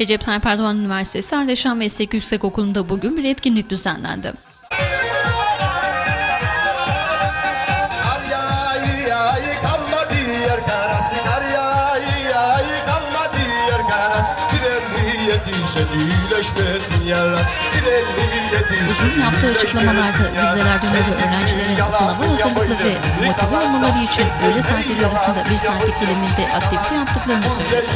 Recep Tayyip Erdoğan Üniversitesi Ardeşen Meslek Yüksekokulu'nda bugün bir etkinlik düzenlendi. Uzun yaptığı açıklamalarda vizeler dönemi öğrencilerin sınava hazırlıklı ve motive olmaları için öğle saatleri arasında bir saatlik diliminde aktivite yaptıklarını söyledi.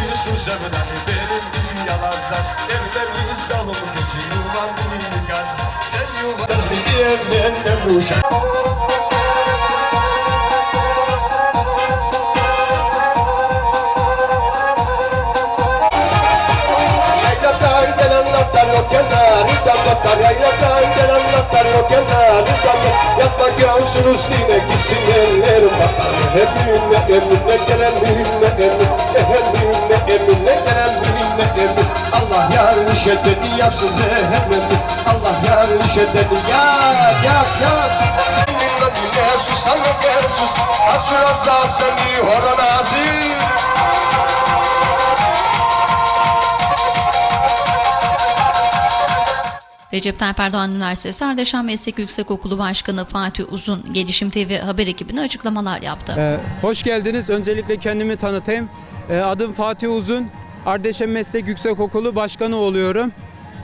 Yalansan Evlerin salımı kesin yuvan bir gaz. Sen yuvan bir yerden de İdamlat Yatma göğsün üstüne gitsin ellerim bakar Hem mühimle emrinle gelen mühimle emin Hem mühimle emrinle gelen yarın şeddini yapsın zehennemin Allah yarın şeddini yak yak yak azim Recep Tayyip Erdoğan Üniversitesi Ardeşen Meslek Yüksekokulu Başkanı Fatih Uzun, Gelişim TV haber ekibine açıklamalar yaptı. Ee, hoş geldiniz. Öncelikle kendimi tanıtayım. Ee, adım Fatih Uzun. Ardeşen Meslek Yüksekokulu Başkanı oluyorum.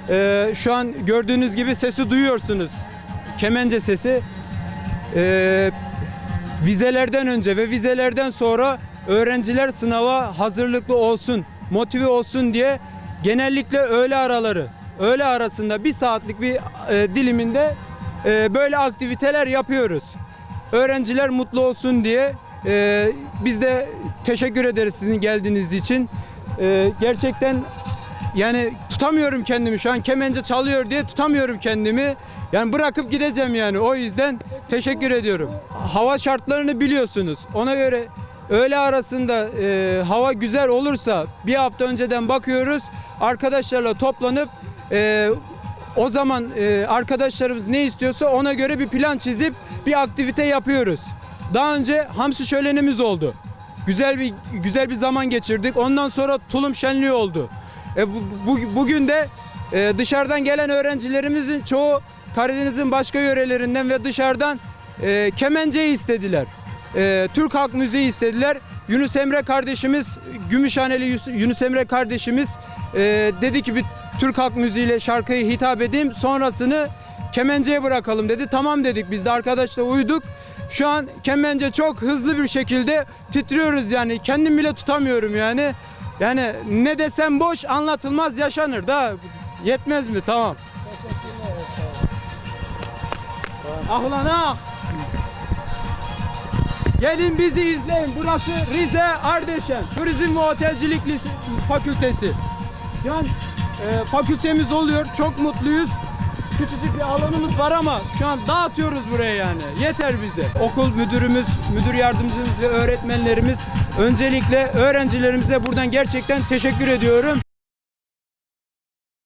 Ee, şu an gördüğünüz gibi sesi duyuyorsunuz. Kemence sesi. Ee, vizelerden önce ve vizelerden sonra öğrenciler sınava hazırlıklı olsun, motive olsun diye genellikle öğle araları, öğle arasında bir saatlik bir e, diliminde e, böyle aktiviteler yapıyoruz. Öğrenciler mutlu olsun diye e, biz de teşekkür ederiz sizin geldiğiniz için. E, gerçekten yani tutamıyorum kendimi şu an kemence çalıyor diye tutamıyorum kendimi. Yani bırakıp gideceğim yani o yüzden teşekkür ediyorum. Hava şartlarını biliyorsunuz. Ona göre öğle arasında e, hava güzel olursa bir hafta önceden bakıyoruz. Arkadaşlarla toplanıp e, o zaman e, arkadaşlarımız ne istiyorsa ona göre bir plan çizip bir aktivite yapıyoruz. Daha önce hamsi şölenimiz oldu. Güzel bir güzel bir zaman geçirdik. Ondan sonra tulum şenliği oldu. E, bu, bu- bugün de e, dışarıdan gelen öğrencilerimizin çoğu Karadeniz'in başka yörelerinden ve dışarıdan e, kemenceyi istediler. E, Türk halk müziği istediler. Yunus Emre kardeşimiz, Gümüşhaneli Yunus Emre kardeşimiz e, dedi ki bir Türk halk müziğiyle şarkıyı hitap edeyim. Sonrasını kemenceye bırakalım dedi. Tamam dedik biz de arkadaşla uyduk. Şu an kemence çok hızlı bir şekilde titriyoruz yani. Kendim bile tutamıyorum yani. Yani ne desem boş anlatılmaz yaşanır da yetmez mi? Tamam. Ah lan ah. Gelin bizi izleyin. Burası Rize Ardeşen Turizm ve Otelcilik Lise- Fakültesi. An e, fakültemiz oluyor. Çok mutluyuz. Küçücük bir alanımız var ama şu an dağıtıyoruz buraya yani. Yeter bize. Okul müdürümüz, müdür yardımcımız ve öğretmenlerimiz öncelikle öğrencilerimize buradan gerçekten teşekkür ediyorum.